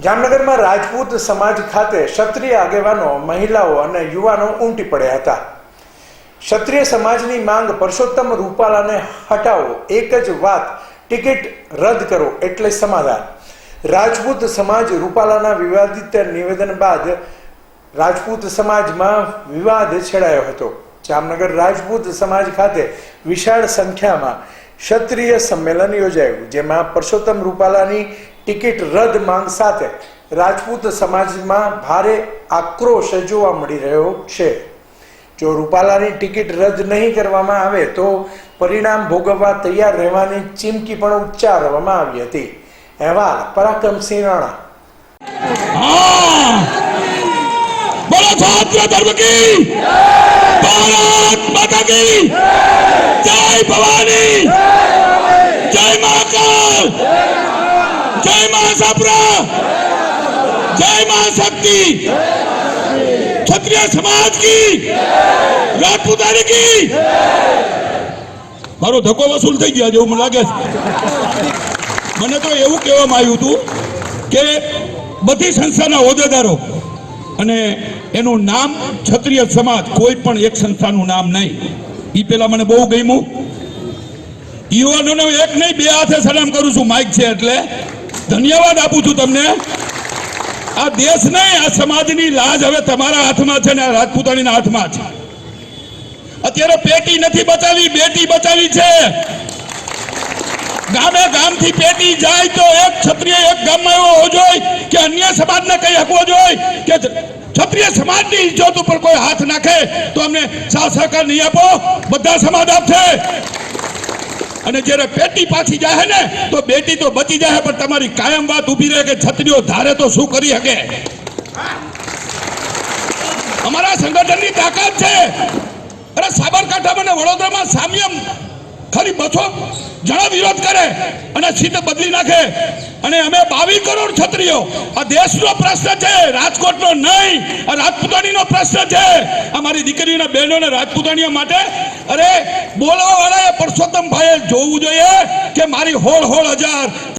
જામનગરમાં રાજપૂત સમાજ ખાતે ક્ષત્રિય આગેવાનો, મહિલાઓ અને યુવાનો ઉમટી પડ્યા હતા. ક્ષત્રિય સમાજની માંગ પરસોત્તમ રૂપાલાને હટાવો. એક જ વાત, ટિકિટ રદ કરો એટલે સમાધાન. રાજપૂત સમાજ રૂપાલાના વિવાદિત નિવેદન બાદ રાજપૂત સમાજમાં વિવાદ છેડાયો હતો. જામનગર રાજપૂત સમાજ ખાતે વિશાળ સંખ્યામાં ક્ષત્રિય સંમેલન યોજાયું, જેમાં પરસોત્તમ રૂપાલાની ટિકિટ રદ માંગ સાથે રાજપૂત સમાજમાં ભારે આક્રોશ જોવા મળી રહ્યો છે. જો રૂપાલાની ટિકિટ રદ નહીં કરવામાં આવે તો પરિણામ ભોગવવા તૈયાર રહેવાની ચીમકી પણ ઉચ્ચારવામાં આવી હતી. અહેવાલ પરાક્રમસિંહ રાણા. જય ભવાની! જય મહાકાલ! જય મા સાપરા જય મા શક્તિ ક્ષત્રિય સમાજ કી રાજપૂતાની કી મારો ધક્કો વસૂલ થઈ ગયા જેવું મને લાગે છે. મને તો એવું કહેવામાં આવ્યું હતું કે બધી સંસ્થાના હોદ્દેદારો અને એનું નામ ક્ષત્રિય સમાજ, કોઈ પણ એક સંસ્થાનું નામ નહીં. એ પેલા મને બહુ ગમ્યું. યુવાનોને એક નહીં, બે હાથે સલામ કરું છું, માઇક છે એટલે. ધન્યવાદ આપું છું તમને. આ દેશ નહીં, આ સમાજની લાજ હવે તમારા હાથમાં છે ને આ રાજપૂતાણીના હાથમાં છે. અત્યારે પેટી નથી બચાવી, બેટી બચાવી છે. ગામે ગામથી પેટી જાય તો એક ક્ષત્રિય એક ગામમાં એવો હોવો જોઈએ કે અન્ય સમાજને કઈ હકવો જોઈએ કે ક્ષત્રિય સમાજની ઇજ્જત ઉપર કોઈ હાથ નાખે તો અમને સાવ સહકાર નહીં આપો. બધા સમાજ આપશે. અને જ્યારે પેટી પાછી જાય ને, તો બેટી તો બચી જાય પણ તમારી કાયમ વાત ઊભી રહે કે છત્રીઓ ધારે તો શું કરી શકે? અમારા સંગઠનની તાકાત છે. અરે સાબરકાંઠામાં અને વડોદરામાં સામ્યમ ખરી બસો જણા વિરોધ કરે અને સીટ બદલી નાખે. અને અમે બાવીસ કરોડ છત્રીઓ. આ દેશનો પ્રશ્ન છે, રાજકોટનો નહીં, આ રાજપૂતાણીનો પ્રશ્ન છે. અમારી દીકરીઓના બહેનોને રાજપૂતાણીઓ માટે અરે બોલવા પરસોત્તમ ભાઈએ જોવું જોઈએ કે મારી હોળ હોળ હજાર